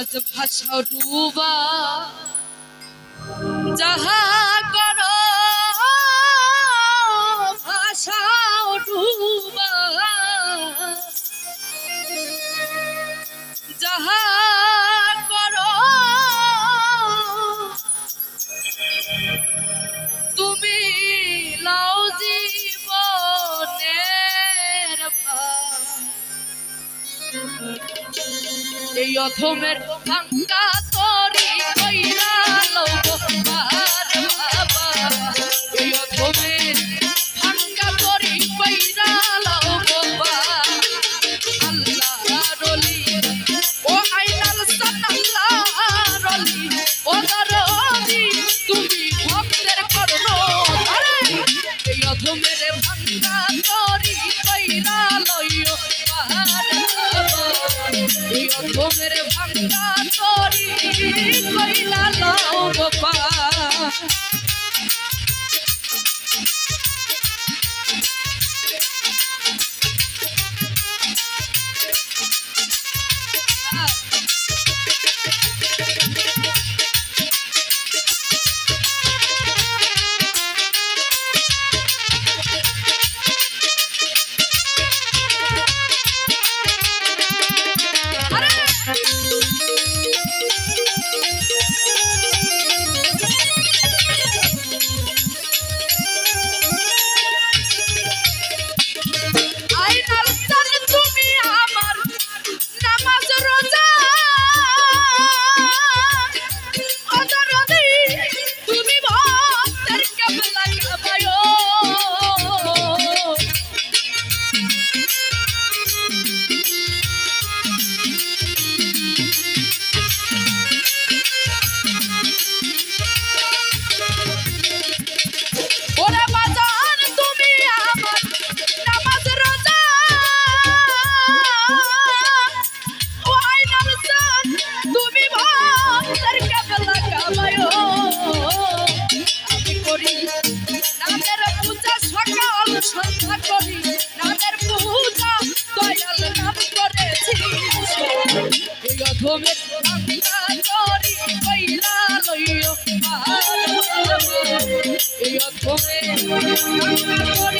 আজ ভাষা ডুবা। যাহা কর ভাষা ডুবা। যাহা কর প্রথমের ফাঙ্কা মোমের ভাঙ্গা তরি কইলা লও গোপা Thank you.